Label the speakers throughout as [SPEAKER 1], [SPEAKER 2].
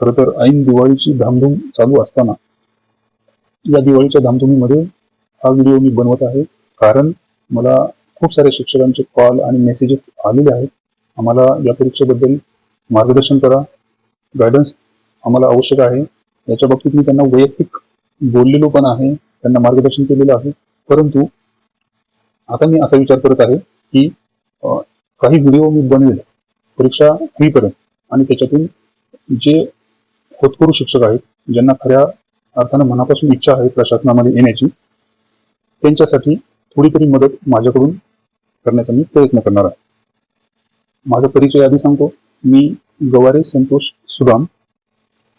[SPEAKER 1] खरं तर ऐन दिवाळीची धामधूम चालू असताना या दिवाळीच्या धामधुमीमध्ये हा व्हिडिओ मी बनवत आहे. कारण मला खूप साऱ्या शिक्षकांचे कॉल आणि मेसेजेस आलेले आहेत. आम्हाला या परीक्षेबद्दल मार्गदर्शन करा. गायडन्स आम्हाला आवश्यक आहे. याच्या बाबतीत मी त्यांना वैयक्तिक बोललेलो पण आहे. त्यांना मार्गदर्शन केलेलं आहे. परंतु आता मी असा विचार करत आहे की काही व्हिडिओ मी बनवेल परीक्षा होईपर्यंत आणि त्याच्यातून जे होतकरू शिक्षक आहेत ज्यांना खऱ्या अर्थानं मनापासून इच्छा आहे प्रशासनामध्ये येण्याची त्यांच्यासाठी थोडी तरी मदत माझ्याकडून करण्याचा मी प्रयत्न करणार आहे. माझा परिचय आधी सांगतो. मी गवारे संतोष सुदाम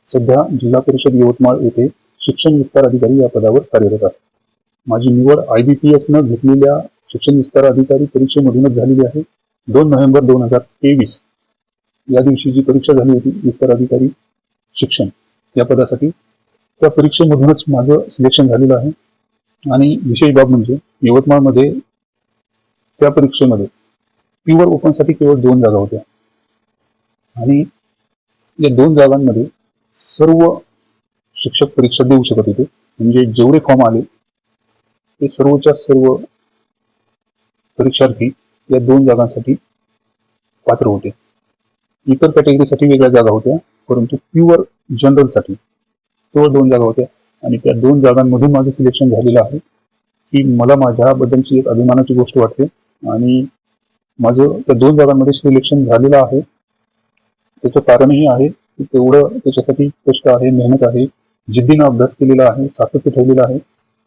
[SPEAKER 1] सध्या जिल्हा परिषद यवतमाळ येथे शिक्षण विस्तार अधिकारी या पदावर कार्यरत आहे. माझी निवड आय बी पी एसनं घेतलेल्या शिक्षण विस्तार अधिकारी परीक्षेमधूनच झालेली आहे. दोन नोव्हेंबर दोन हजार तेवीस या दिवशी जी परीक्षा झाली होती विस्तार अधिकारी शिक्षण. या पदासाठी त्या परीक्षेमधूनच माझं सिलेक्शन झालेलं आहे. आणि विशेष बाब म्हणजे यवतमाळमध्ये त्या परीक्षेमध्ये प्युअर ओपनसाठी केवळ दोन जागा होत्या. आणि या दोन जागांमध्ये सर्व शिक्षक परीक्षा देऊ शकत होते. म्हणजे जेवढे फॉर्म आले ते सर्वच्या सर्व परीक्षार्थी या दोन जागांसाठी पात्र होते. इतर कॅटेगरीसाठी वेगळ्या जागा होत्या. परंतु प्युअर जनरलसाठी केवळ दोन जागा होत्या. आणि त्या दोन जागांमधून माझं सिलेक्शन झालेलं आहे. की मला माझ्याबद्दलची एक अभिमानाची गोष्ट वाटते. आणि माझं त्या दोन जागांमध्ये सिलेक्शन झालेलं आहे. त्याचं कारणही आहे की तेवढं त्याच्यासाठी कष्ट आहे मेहनत आहे जिद्दीनं अभ्यास केलेला आहे सातत्य ठेवलेलं आहे.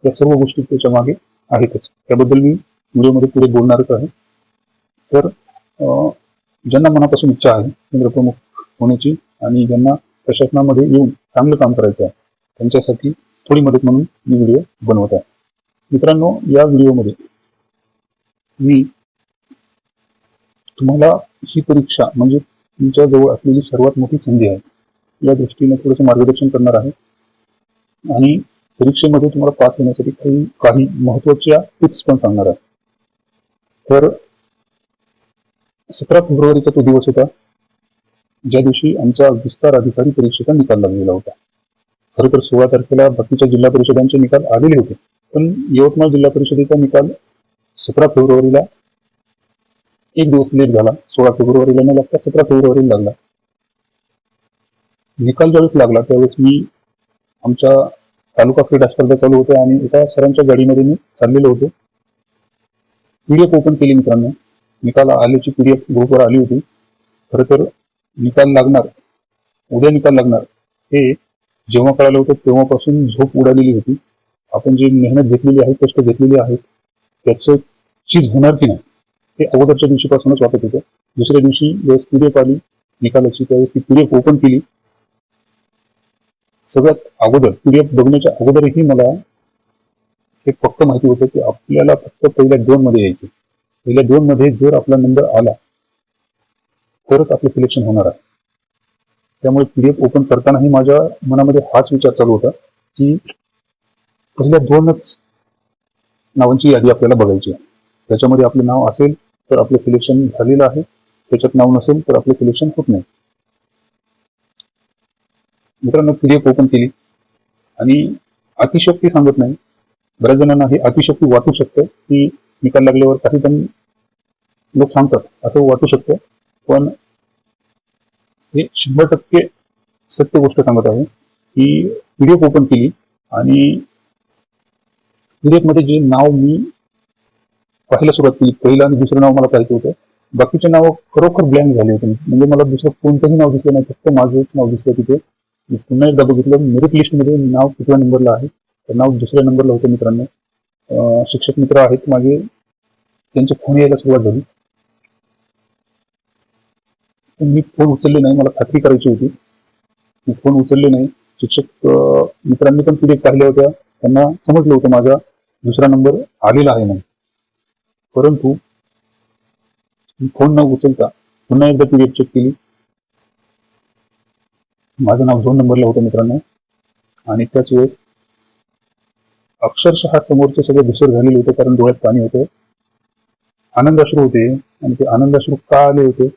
[SPEAKER 1] या सर्व गोष्टी त्याच्यामागे आहेतच. त्याबद्दल मी व्हिडिओमध्ये पुढे बोलणारच आहे. तर ज्यांना मनापासून इच्छा आहे केंद्र प्रमुख होण्याची आणि ज्यांना प्रशासनामध्ये येऊन चांगलं काम करायचं आहे त्यांच्यासाठी थोडी मदत म्हणून मी व्हिडिओ बनवत आहे. मित्रांनो या व्हिडिओमध्ये मी तुम्हाला ही परीक्षा म्हणजे तुमच्या जवळ असलेली सर्वात मोठी संधी आहे या दृष्टीने थोडंसं मार्गदर्शन करणार आहे. आणि परीक्षेमध्ये तुम्हाला पास होण्यासाठी काही काही महत्त्वाच्या टिप्स पण सांगणार आहे. तर सतरा फेब्रुवारीचा तो दिवस होता. ज्या दिवशी आमचा विस्तार अधिकारी परीक्षेचा निकाल लागलेला होता. खरं तर सोळा तारखेला बाकीच्या जिल्हा परिषदांचे निकाल आलेले होते. पण यवतमाळ जिल्हा परिषदेचा निकाल सतरा फेब्रुवारीला एक दिवस लेट झाला. सोळा फेब्रुवारीला न लागता सतरा फेब्रुवारीला लागला. निकाल ज्यावेळेस लागला त्यावेळेस मी आमच्या तालुका क्रीडा स्पर्धा चालू होत्या आणि एका सरांच्या गाडीमध्ये मी चाललेलो होतो. पीडीएफ ओपन केली मित्रांनो. निकाल आल्याची पीडीएफ ग्रुपवर आली होती. खरं तर निकाल लागणार उद्या निकाल लागणार. हे जेव्हा कळालं होतं तेव्हापासून झोप उडालेली होती. आपण जे मेहनत घेतलेली आहे कष्ट घेतलेले आहेत त्याचं चीज होणार की नाही हे अगोदरच्या दिवशीपासूनच वाटत होतं. दुसऱ्या दिवशी ज्यावेळेस पीडीएफ आली निकालाची त्यावेळेस ती पीडीएफ ओपन केली. सगळ्यात अगोदर पीडीएफ बघण्याच्या अगोदरही मला हे फक्त माहिती होतं की आपल्याला फक्त पहिल्या दोन मध्ये यायचे. पहिल्या दोन मध्ये जर आपला नंबर आला तरच आपलं सिलेक्शन होणार आहे. त्यामुळे पी डी एफ ओपन करतानाही माझ्या मनामध्ये हाच विचार चालू होता की पहिल्या दोनच नावांची यादी आपल्याला बघायची आहे. त्याच्यामध्ये आपलं नाव असेल तर आपलं सिलेक्शन झालेलं आहे. त्याच्यात नाव नसेल तर आपलं सिलेक्शन होत नाही. मित्रांनो पीडीएफ ओपन केली. आणि अतिशक्ती सांगत नाही. बऱ्याच जणांना हे अतिशक्ती वाटू शकतं की निकाल लागल्यावर काही पण लोक सांगतात असं वाटू शकतं. पण हे शंभर टक्के सत्य गोष्ट सांगत आहे की पीडीएफ ओपन केली आणि पीडीएफमध्ये जे नाव मी पाहायला सुरुवात केली पहिलं आणि दुसरं नाव मला पाहायचं होतं. बाकीचे नाव खरोखर ब्लँक झाले होते. म्हणजे मला दुसरं कोणतंही नाव दिसलं नाही फक्त माझंच नाव दिसलं तिथे. मी पुन्हा एकदा बघितलं मेरिट लिस्टमध्ये नाव कितव्या नंबरला आहे तर नाव दुसऱ्या नंबरला होतं मित्रांनो. शिक्षक मित्र आहेत माझे त्यांचे फोन यायला सुरुवात झाली. मी फोन उचलले नाही मला खात्री करायची होती. मी फोन उचलले नाही. शिक्षक मित्रांनी पण पीडीएफ पाहिल्या होत्या. त्यांना समजलं होतं माझा दुसरा नंबर आलेला आहे म्हणून. परंतु मी फोन न उचलता पुन्हा एकदा पीडीएफ चेक केली. माझं नाव दोन नंबरला होतं मित्रांनो. आणि त्याच वेळेस अक्षरशः समोरचे सगळे धुसर झालेले होते कारण डोळ्यात पाणी होतं. आनंदाश्रू होते आणि ते आनंदाश्रू का आले होते?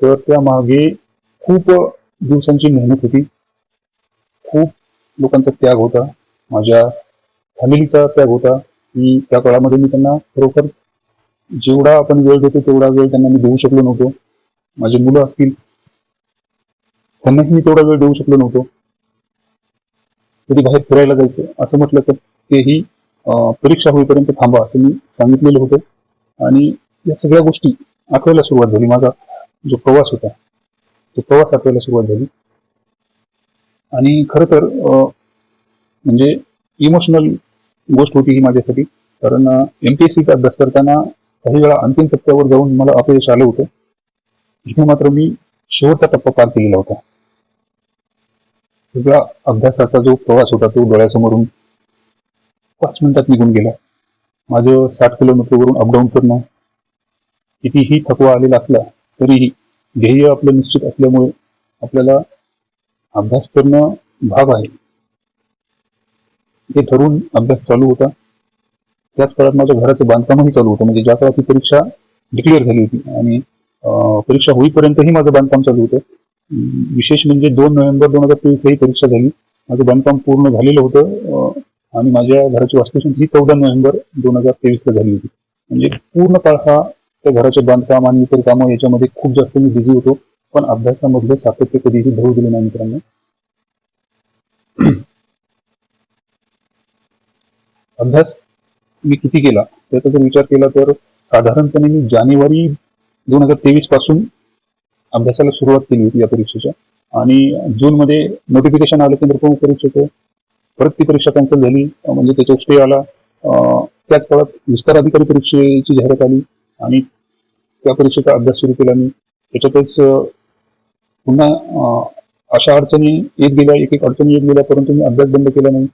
[SPEAKER 1] तर त्या मागे खूप दिवसांची मेहनत होती. खूप लोकांचा त्याग होता. माझ्या फॅमिलीचा त्याग होता की त्या काळामध्ये मी त्यांना खरोखर जेवढा आपण वेळ देतो तेवढा वेळ त्यांना मी देऊ शकलो नव्हतो. माझी मुलं असतील त्यांनाही मी तेवढा वेळ देऊ शकलो नव्हतो. कधी बाहेर फिरायला जायचं असं म्हटलं तर तेही परीक्षा होईपर्यंत थांबा असं मी सांगितलेलं होतं. आणि या सगळ्या गोष्टी आठवायला सुरुवात झाली. माझा जो प्रवास होता तो प्रवास आठवायला सुरुवात झाली. आणि खरं तर म्हणजे इमोशनल गोष्ट होती ही माझ्यासाठी. कारण एमपीएससीचा अभ्यास करताना काही वेळा अंतिम टप्प्यावर जाऊन मला अपयश आलं होतं. इथे मात्र मी शेवटचा टप्पा पार केलेला होता. सगळा अभ्यासाचा जो प्रवास होता तो डोळ्यासमोरून पाच मिनिटात निघून गेला. माझं साठ किलोमीटरवरून अपडाऊन करणं कितीही थकवा आलेला असला तरीही ध्येय आपलं निश्चित असल्यामुळे आपल्याला अभ्यास करणं भाग आहे. ते ठरवून अभ्यास चालू होता. त्याच काळात माझ्या घराचं बांधकामही चालू होतं. म्हणजे ज्या काळात ही परीक्षा डिक्लेअर झाली होती आणि परीक्षा होईपर्यंतही माझं बांधकाम चालू होतं. विशेष म्हणजे दोन नोव्हेंबर दोन हजार तेवीसला ही परीक्षा झाली. माझं बांधकाम पूर्ण झालेलं होतं आणि माझ्या घराची वास्तुशांती ही चौदा नोव्हेंबर दोन हजार तेवीसला झाली होती. म्हणजे पूर्ण काळ हा त्या घराचे बांधकाम आणि इतर कामं याच्यामध्ये खूप जास्त मी बिझी होतो. पण अभ्यासामधलं सातत्य कधीही धरू दिले नाही मित्रांनो. अभ्यास मी किती केला? त्याचा जर विचार केला तर साधारणपणे मी जानेवारी दोन हजार तेवीसपासून अभ्यासाला सुरुवात केली होती या परीक्षेच्या. आणि जूनमध्ये नोटिफिकेशन आलं केंद्र प्रमुख परीक्षेचं परत ती परीक्षा कॅन्सल झाली. म्हणजे त्याचा स्टे आला. त्याच काळात विस्तार अधिकारी परीक्षेची जाहिरात आली. आणि त्या परीक्षेचा अभ्यास सुरू केला मी त्याच्यातच पुन्हा अशा अडचणी येत गेल्या एक एक अडचणी येत गेल्या परंतु मी अभ्यास बंद केला नाही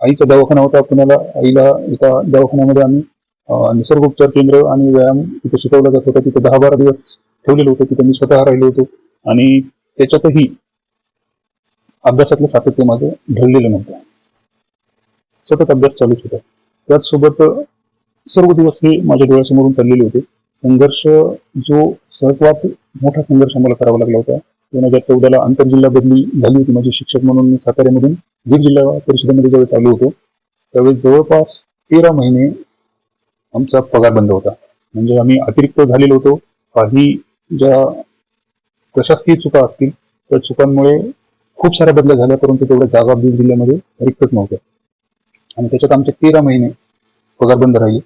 [SPEAKER 1] आईचा दवाखाना होता पुण्याला आईला एका दवाखान्यामध्ये आम्ही निसर्गोपचार केंद्र आणि व्यायाम तिथे शिकवला जात होता. तिथे दहा बारा दिवस ठेवलेलं होतं तिथे मी स्वतः राहिलो होतो आणि त्याच्यातही अभ्यासातलं सातत्य माझं ढळलेलं नव्हतं. सतत अभ्यास चालूच होता. त्याचसोबत सर्व दिवस हे माझ्या डोळ्यासमोरून चाललेले होते. संघर्ष जो सर्वात मोठा संघर्ष मला करावा लागला होता. दोन हजार चौदाला आंतरजिल्हा बदली झाली होती माझे शिक्षक म्हणून मी साताऱ्यामधून. बीड जिल्हा परिषदेमध्ये ज्यावेळेस आलो होतो त्यावेळेस जवळपास तेरा महिने आमचा पगार बंद होता. म्हणजे आम्ही अतिरिक्त झालेलो होतो. काही ज्या प्रशासकीय चुका असतील त्या चुकांमुळे खूप साऱ्या बदल्या झाल्या परंतु तेवढ्या जागा बीड जिल्ह्यामध्ये रिक्तच नव्हत्या. आणि त्याच्यात आमचे तेरा महिने पगार बंद राहिले.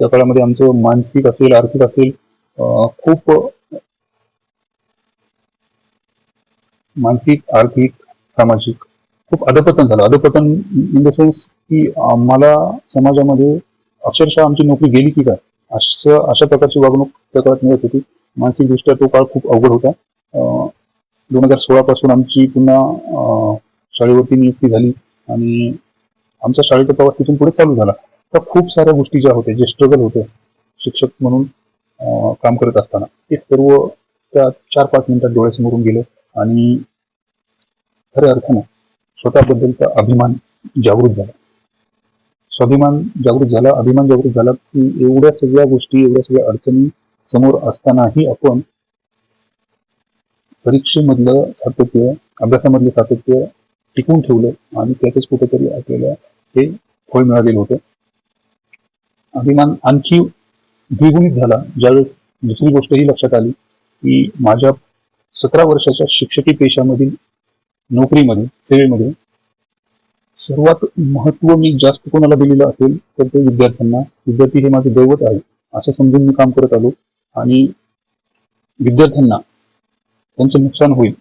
[SPEAKER 1] त्या काळामध्ये आमचं मानसिक असेल आर्थिक असेल खूप मानसिक आर्थिक सामाजिक खूप अधपतन झालं. अधपतन इन द सेन्स की आम्हाला समाजामध्ये अक्षरशः आमची नोकरी गेली की काय? असं अशा प्रकारची वागणूक त्या काळात मिळत होती. मानसिकदृष्ट्या तो काळ खूप अवघड होता. दोन हजार सोळा पासून आमची पुन्हा शाळेवरती नियुक्ती झाली आणि आमचा शाळेचा प्रवास तिथून पुढे चालू झाला. तर खूप साऱ्या गोष्टी ज्या होत्या जे स्ट्रगल होते शिक्षक म्हणून काम करत असताना ते सर्व त्या चार पाच मिनिटात डोळ्यासमोरून गेलं आणि खऱ्या अर्थानं स्वतःबद्दलचा अभिमान जागृत झाला. स्वाभिमान जागृत झाला अभिमान जागृत झाला की एवढ्या सगळ्या गोष्टी एवढ्या सगळ्या अडचणी समोर असतानाही आपण परीक्षेमधलं सातत्य अभ्यासामधलं सातत्य टिकवून ठेवलं आणि त्यातच कुठेतरी आपल्याला ते फळ मिळालेलं होतं. अभिमान आणखी द्विगुणित झाला. ज्यावेळेस दुसरी गोष्ट ही लक्षात आली की माझ्या सतरा वर्षाच्या शिक्षकी पेशामधील नोकरीमध्ये सेवेमध्ये सर्वात महत्त्व मी जास्त कोणाला दिलेलं असेल तर ते विद्यार्थ्यांना विद्यार्थी हे माझे दैवत आहे असं समजून मी काम करत आलो आणि विद्यार्थ्यांना त्यांचं नुकसान होईल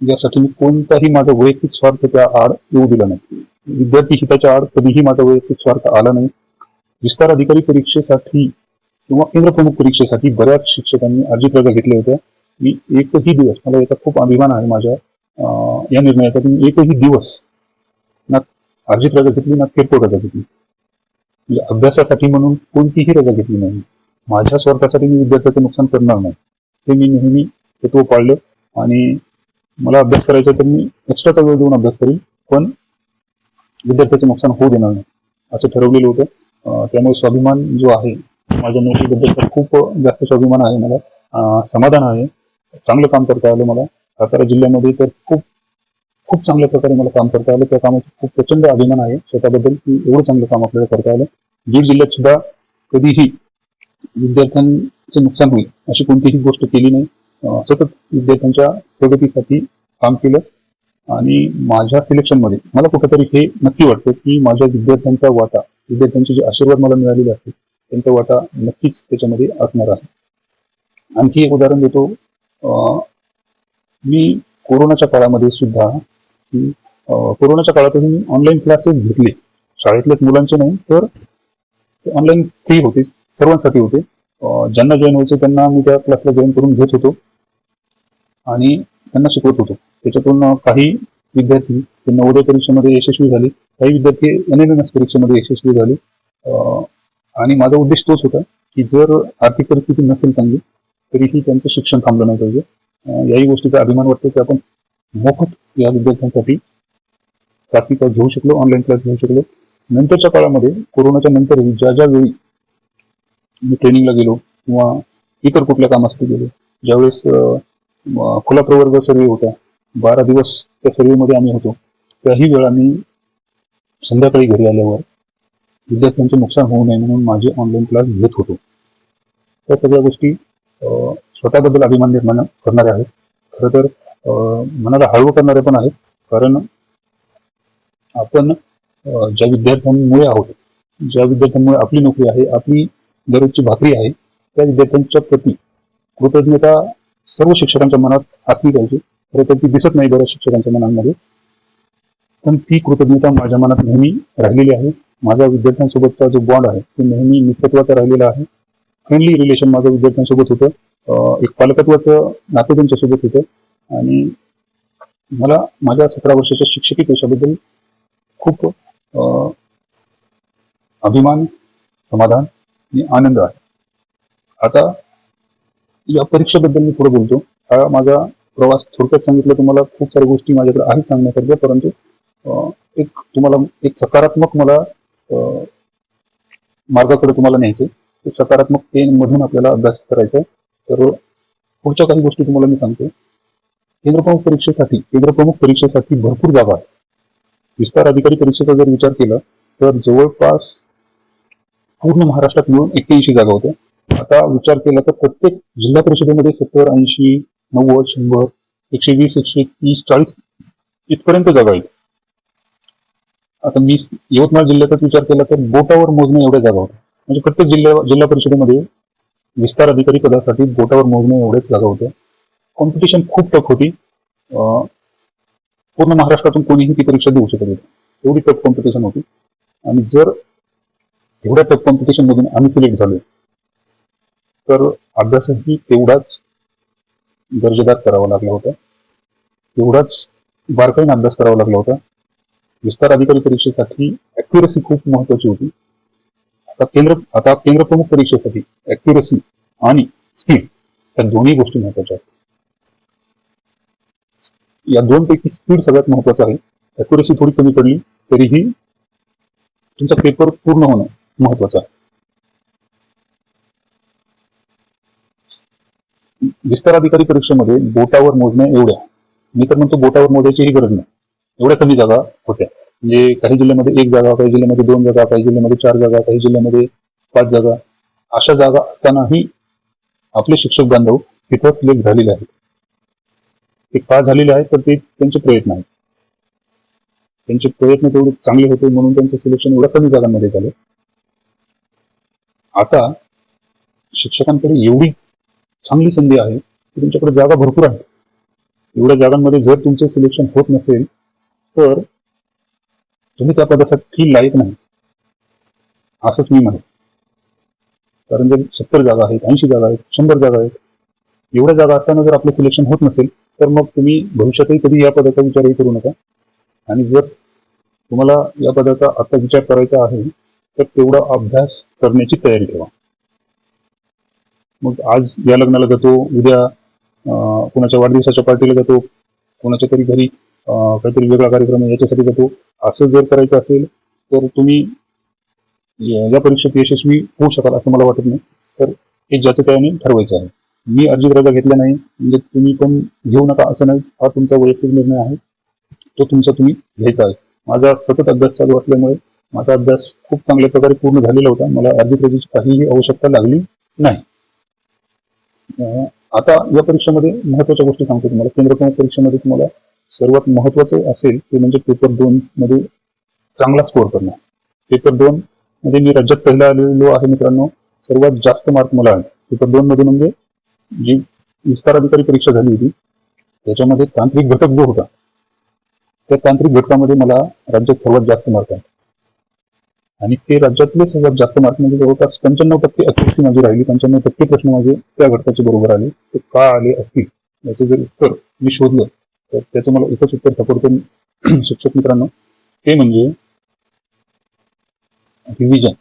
[SPEAKER 1] यासाठी मी कोणताही माझा वैयक्तिक स्वार्थ त्या आड येऊ दिला नाही. विद्यार्थी हिताच्या आड कधीही माझा वैयक्तिक स्वार्थ आला नाही. विस्तार अधिकारी परीक्षेसाठी किंवा केंद्र प्रमुख परीक्षेसाठी बऱ्याच शिक्षकांनी अर्जी प्रजा घेतल्या होत्या मी एकही दिवस मला याचा खूप अभिमान आहे माझ्या या निर्णयाचा मी एकही दिवस ना अर्जित रजा घेतली ना किरकोळ रजा घेतली. म्हणजे अभ्यासासाठी म्हणून कोणतीही रजा घेतली नाही. माझ्या स्वार्थासाठी मी विद्यार्थ्याचं नुकसान करणार नाही. ते मी नेहमी तत्व पाळलं आणि मला अभ्यास करायचा तर मी एक्स्ट्राचा वेळ देऊन अभ्यास करीन. पण विद्यार्थ्याचं नुकसान होऊ देणार नाही असं ठरवलेलं होतं. त्यामुळे स्वाभिमान जो आहे माझ्या नोकरीबद्दल तर खूप जास्त स्वाभिमान आहे मला. समाधान आहे. चांगलं काम करता आलं मला. सातारा जिल्ह्यामध्ये तर खूप खूप चांगल्या प्रकारे मला काम करता आलं. त्या कामाचं खूप प्रचंड अभिमान आहे स्वतःबद्दल की एवढं चांगलं काम आपल्याला करता आलं. बीड जिल्ह्यात सुद्धा कधीही विद्यार्थ्यांचं नुकसान होईल अशी कोणतीही गोष्ट केली नाही. सतत विद्यार्थ्यांच्या प्रगतीसाठी काम केलं. आणि माझ्या सिलेक्शनमध्ये मला कुठेतरी हे नक्की वाटतं की माझ्या विद्यार्थ्यांचा वाटा विद्यार्थ्यांचे जे आशीर्वाद मला मिळालेले असतील त्यांचा वाटा नक्कीच त्याच्यामध्ये असणार आहे. आणखी एक उदाहरण देतो. मी कोरोनाच्या काळामध्ये सुद्धा कोरोनाच्या काळातही मी ऑनलाईन क्लासेस घेतले. शाळेतल्याच मुलांचे नाही तर ऑनलाईन फ्री होते सर्वांसाठी होते. ज्यांना जॉईन व्हायचे त्यांना मी त्या क्लासला जॉईन करून घेत होतो. आणि त्यांना शिकवत होतो. त्याच्यातून काही विद्यार्थी ते नवोदय परीक्षेमध्ये यशस्वी झाले. काही विद्यार्थी एन एम एम एस परीक्षेमध्ये यशस्वी झाले. आणि माझा उद्देश तोच होता की जर आर्थिक परिस्थिती नसेल चांगली तरीही त्यांचं शिक्षण थांबलं नाही पाहिजे. याही गोष्टीचा अभिमान वाटतो की आपण मोफत या विद्यार्थ्यांसाठी क्लासिक क्लास घेऊ शकलो ऑनलाईन क्लास घेऊ शकलो. नंतरच्या काळामध्ये कोरोनाच्या नंतरही ज्या ज्या वेळी मी ट्रेनिंगला गेलो किंवा इतर कुठल्या कामासाठी गेलो ज्यावेळेस खुला प्रवर्ग सर्वे होता बारा दिवस त्या सर्वेमध्ये आम्ही होतो. त्याही वेळा मी संध्याकाळी घरी आल्यावर विद्यार्थ्यांचे नुकसान होऊ नये म्हणून माझे ऑनलाईन क्लास घेत होतो. त्या सगळ्या गोष्टी स्वतःबद्दल अभिमान निर्माण करणाऱ्या आहेत. खरं तर मनाला हळवं करणारे पण आहेत. कारण आपण ज्या विद्यार्थ्यांमुळे आहोत ज्या विद्यार्थ्यांमुळे आपली नोकरी आहे आपली दररोजची भाकरी आहे त्या विद्यार्थ्यांच्या प्रती कृतज्ञता सर्व शिक्षकांच्या मनात असली पाहिजे. खरं तर ती दिसत नाही बऱ्याच शिक्षकांच्या मनांमध्ये. पण ती कृतज्ञता माझ्या मनात नेहमी राहिलेली आहे. माझ्या विद्यार्थ्यांसोबतचा जो बॉन्ड आहे तो नेहमी मित्रत्वाचा राहिलेला आहे. फ्रेंडली रिलेशन माझं विद्यार्थ्यांसोबत होतं. एक पालकत्वाचं नातं त्यांच्यासोबत होतं. आणि मला माझ्या सतरा वर्षाच्या शिक्षकी पेशाबद्दल खूप अभिमान समाधान आणि आनंद आहे. आता या परीक्षेबद्दल मी पुढे बोलतो. हा माझा प्रवास थोडक्यात सांगितलं तुम्हाला खूप साऱ्या गोष्टी माझ्याकडे आहेत सांगण्यासारख्या परंतु एक तुम्हाला एक सकारात्मक मला मार्गाकडे तुम्हाला न्यायचे ते सकारात्मकतेमधून आपल्याला अभ्यास करायचा आहे. तर पुढच्या काही गोष्टी तुम्हाला मी सांगतो केंद्रप्रमुख परीक्षेसाठी केंद्रप्रमुख परीक्षेसाठी भरपूर जागा आहेत. विस्तार अधिकारी परीक्षेचा जर विचार केला तर जवळपास पूर्ण महाराष्ट्रात मिळून एक्क्याऐंशी जागा होत्या. आता विचार केला तर प्रत्येक जिल्हा परिषदेमध्ये सत्तर ऐंशी नव्वद शंभर एकशे वीस एकशे तीस चाळीस इथपर्यंत जागा आहेत आता मी यवतमाळ जिल्ह्याचाच विचार केला तर बोटावर मोजणे एवढ्या जागा होत्या म्हणजे प्रत्येक जिल्हा जिल्हा परिषदेमध्ये विस्तार अधिकारी पदासाठी बोटावर मोजणे एवढ्याच जागा होत्या कॉम्पिटिशन खूप टफ होती. पूर्ण महाराष्ट्रातून कोणीही ती परीक्षा देऊ शकत होती एवढी टफ कॉम्पिटिशन होती. आणि जर एवढ्या टफ कॉम्पिटिशन मधून आम्ही सिलेक्ट झालो तर अभ्यासही तेवढाच दर्जेदार करावा लागला होता. तेवढाच बारकाईने अभ्यास करावा लागला होता. विस्तार अधिकारी परीक्षेसाठी अॅक्युरसी खूप महत्वाची होती. आता केंद्र आता केंद्र प्रमुख परीक्षेसाठी अॅक्युरसी आणि स्पीड या दोन्ही गोष्टी महत्त्वाच्या आहेत. या दोन पैकी स्पीड सगळ्यात महत्वाचं आहे. अॅक्युरसी थोडी कमी पडली तरीही तुमचा पेपर पूर्ण होणं महत्वाचं आहे. विस्तार अधिकारी परीक्षेमध्ये बोटावर मोजण्या एवढ्या. मी तर म्हणतो बोटावर मोजायचीही गरज नाही. एवढ्या कमी जागा होत्या. म्हणजे काही जिल्ह्यामध्ये एक जागा काही जिल्ह्यामध्ये दोन जागा काही जिल्ह्यामध्ये चार जागा काही जिल्ह्यामध्ये पाच जागा. अशा जागा असतानाही आपले शिक्षक बांधव तिथं सिलेक्ट झालेले आहेत. ते का झालेले आहेत तर ते त्यांचे प्रयत्न आहेत. त्यांचे प्रयत्न तेवढे चांगले होते म्हणून त्यांचं सिलेक्शन एवढ्या कमी जागांमध्ये झालं. आता शिक्षकांकडे एवढी चांगली संधी आहे की तुमच्याकडे जागा भरपूर आहे. एवढ्या जागांमध्ये जर तुमचं सिलेक्शन होत नसेल तर तुम्ही त्या पदासाठी लायक नाही. असंच मी म्हणेन. कारण जर सत्तर जागा आहेत ऐंशी जागा आहेत शंभर जागा आहेत एवढ्या जागा असताना जर आपलं सिलेक्शन होत नसेल तर मग तुम्ही भविष्यातही कधी या पदाचा विचारही करू नका. आणि जर तुम्हाला या पदाचा आता विचार करायचा आहे तर तेवढा अभ्यास करण्याची तयारी ठेवा. मग आज या लग्नाला जातो उद्या कुणाच्या कोणाच्या वाढदिवसाच्या पार्टीला जातो कोणाच्या तरी घरी काहीतरी वेगळा कार्यक्रम याच्यासाठी जातो. असं जर करायचं असेल तर तुम्ही या परीक्षेत यशस्वी होऊ शकाल असं मला वाटत नाही. तर हे ज्याचं त्याने ठरवायचं आहे. मी अर्जी रजा घेतला नाही म्हणजे तुम्ही पण घेऊ नका असं नाही. हा तुमचा वैयक्तिक निर्णय आहे. तो तुमचा तुम्ही घ्यायचा आहे. माझा सतत अभ्यास चालू असल्यामुळे माझा अभ्यास खूप चांगल्या प्रकारे पूर्ण झालेला होता. मला आर्बिट्रेजची काहीही आवश्यकता लागली नाही. आता या परीक्षेमध्ये महत्त्वाच्या गोष्टी सांगतो तुम्हाला. केंद्र प्रमुख परीक्षेमध्ये तुम्हाला सर्वात महत्वाचं असेल ते म्हणजे पेपर दोन मध्ये चांगला स्कोअर करणं. पेपर दोन मध्ये मी राज्यात पहिला आलेलो आहे मित्रांनो. सर्वात जास्त मार्क मला आहे पेपर दोन मध्ये म्हणजे जी विस्तार अधिकारी परीक्षा झाली होती त्याच्यामध्ये तांत्रिक घटक जो होता त्या तांत्रिक घटकामध्ये मला राज्यात सर्वात जास्त मार्क आहे आणि ते राज्यातले सर्वात जास्त मार्क म्हणजे जवळपास पंच्याण्णव टक्के अतिवृष्टी माझी राहिली पंच्याण्णव टक्के प्रश्न माझे त्या घटकाचे बरोबर आले. ते का आले असतील याचे जर उत्तर मी शोधलं तर त्याचं मला एकच उत्तर सापडतं. शिक्षक मित्रांनो ते म्हणजे रिव्हिजन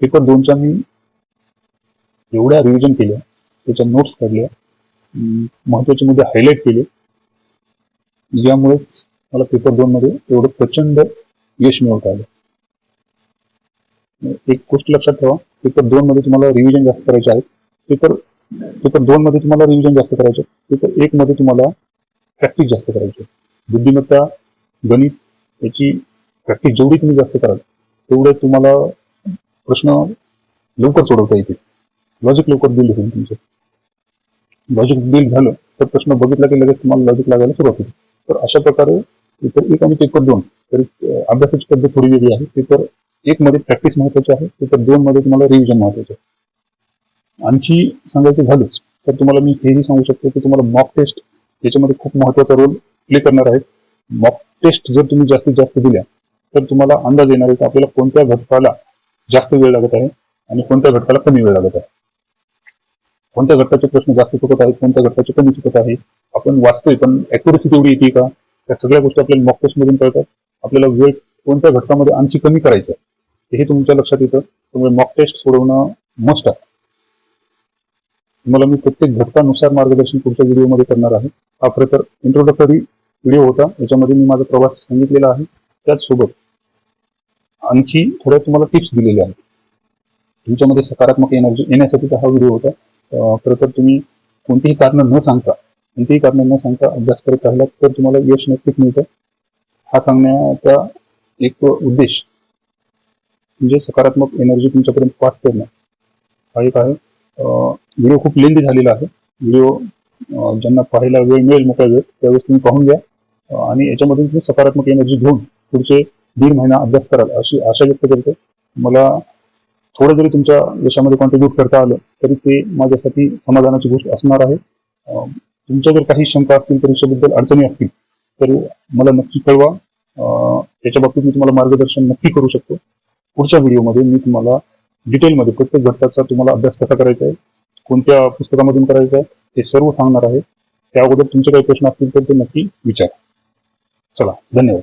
[SPEAKER 1] पेपर दोनच्या मी एवढ्या रिव्हिजन केल्या त्याच्या नोट्स काढल्या महत्त्वाचे मुद्दे हायलाईट केले. यामुळेच मला पेपर दोनमध्ये एवढं प्रचंड यश मिळवता आलं. एक गोष्ट लक्षात ठेवा पेपर दोन मध्ये तुम्हाला रिव्हिजन जास्त करायचे आहे पेपर पेपर दोन मध्ये तुम्हाला रिव्हिजन जास्त करायचे पेपर एक मध्ये तुम्हाला प्रॅक्टिस जास्त करायची बुद्धिमत्ता गणित याची प्रॅक्टिस जेवढी तुम्ही जास्त कराल तेवढे तुम्हाला प्रश्न लवकर सोडवता येतील. लॉजिक लवकर बिल्ड होईल तुमचं. लॉजिक बिल्ड झालं तर प्रश्न बघितला की लगेच तुम्हाला लॉजिक लागायला सुरुवात होईल. तर अशा प्रकारे पेपर एक आणि पेपर दोन तरी अभ्यासाची पद्धत थोडी वेगळी आहे. पेपर एक मध्ये प्रॅक्टिस महत्वाची आहे तर दोन मध्ये तुम्हाला रिव्हिजन महत्वाचं आहे. आणखी सांगायचं झालंच तर तुम्हाला मी हेही सांगू शकतो की तुम्हाला मॉक टेस्ट याच्यामध्ये खूप महत्त्वाचा रोल प्ले करणार आहे मॉक टेस्ट जर तुम्ही जास्तीत जास्त दिल्या तर तुम्हाला अंदाज येणार आहे की आपल्याला कोणत्या घटकाला जास्त वेळ लागत आहे आणि कोणत्या घटकाला कमी वेळ लागत आहे. कोणत्या घटकाचे प्रश्न जास्त चुकत आहेत कोणत्या घटकाचे कमी चुकत आहे आपण वाचतोय पण अॅक्युरेसी तेवढी येते का? त्या सगळ्या गोष्टी आपल्याला मॉक टेस्ट मधून कळतात. आपल्याला वेळ कोणत्या घटकामध्ये आणखी कमी करायचं आहे हे तुमच्या लक्षात येतं. त्यामुळे मॉक टेस्ट सोडवणं मस्ट आहे. तुम्हाला मी प्रत्येक घटकानुसार मार्गदर्शन पुढच्या व्हिडिओमध्ये करणार आहे. हा खरं तर इंट्रोडक्टरी व्हिडिओ होता. याच्यामध्ये मी माझा प्रवास सांगितलेला आहे. त्याचसोबत आणखी थोड्या तुम्हाला टिप्स दिलेल्या आहेत. तुमच्यामध्ये सकारात्मक एनर्जी येण्यासाठीचा हा व्हिडिओ होता. खरं तर तुम्ही कोणतीही कारणं न सांगता कोणतीही कारणं न सांगता अभ्यास करत राहिलात तर तुम्हाला यश नक्कीच मिळतं. हा सांगण्याचा एक उद्देश. म्हणजे सकारात्मक एनर्जी तुमच्यापर्यंत पाठ करणं हा एक आहे. व्हिडिओ खूप लेंदी झालेला आहे. व्हिडिओ ज्यांना पाहायला वेळ मिळेल मोकळा वेळ त्यावेळेस तुम्ही पाहून घ्या. आणि याच्यामधून तुम्ही सकारात्मक एनर्जी घेऊन पुढचे दीड महिना अभ्यास कराल अशी आशा व्यक्त करतो मला थोडं जरी तुमच्या यशामध्ये कॉन्ट्रीब्यूट करता आलं तरी ते माझ्यासाठी समाधानाची गोष्ट असणार आहे. तुमच्या जर काही शंका असतील परीक्षेबद्दल अडचणी असतील तर मला नक्की कळवा. त्याच्या बाबतीत मी तुम्हाला मार्गदर्शन नक्की करू शकतो. पुढच्या व्हिडिओमध्ये मी तुम्हाला डिटेलमध्ये प्रत्येक घटकाचा तुम्हाला अभ्यास कसा करायचा आहे कोणत्या पुस्तकामधून करायचा आहे हे सर्व सांगणार आहे. त्या अगोदर तुमचे काही प्रश्न असतील तर ते नक्की विचारा. चला धन्यवाद.